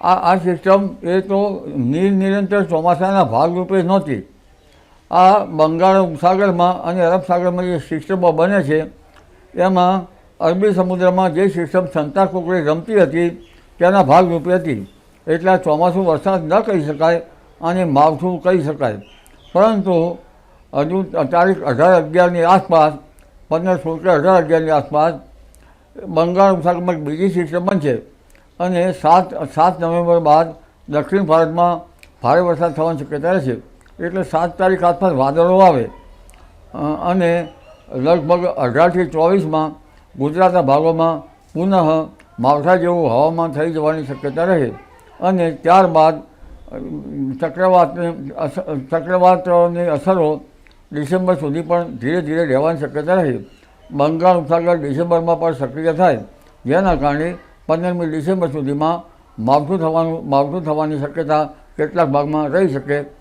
આ આ સિસ્ટમ એ તો નિરનિરંતર ચોમાસાના ભાગરૂપે નહોતી. આ બંગાળ ઉપસાગરમાં અને અરબ સાગરમાં જે સિસ્ટમો બને છે, એમાં અરબી સમુદ્રમાં જે સિસ્ટમ સંતા કોકડી રમતી હતી, તેના ભાગરૂપે હતી. એટલે ચોમાસું વરસાદ ન કહી શકાય અને માવઠું કહી શકાય. પરંતુ હજુ તારીખ અઢાર અગિયારની આસપાસ, પંદર સોળ કે અઢાર અગિયારની આસપાસ, બંગાળ ઉપસાગરમાં બીજી સિસ્ટમ બનશે. અને સાત સાત નવેમ્બર બાદ દક્ષિણ ભારતમાં ભારે વરસાદ થવાની શક્યતા રહેશે. એટલે સાત તારીખ આસપાસ વાદળો આવે. અને લગભગ અઢારથી ચોવીસમાં ગુજરાતના ભાગોમાં પુનઃ માવઠા જેવું હવામાન થઈ જવાની શક્યતા રહે. અને ત્યારબાદ ચક્રવાતની ચક્રવાતની અસરો ડિસેમ્બર સુધી પણ ધીરે ધીરે રહેવાની શક્યતા રહે. બંગાળ ઉપસાગર ડિસેમ્બરમાં પણ સક્રિય થાય. જેના કારણે પંદરમી ડિસેમ્બર સુધીમાં માવઠું થવાનું માવઠું થવાની શક્યતા કેટલાક ભાગમાં રહી શકે.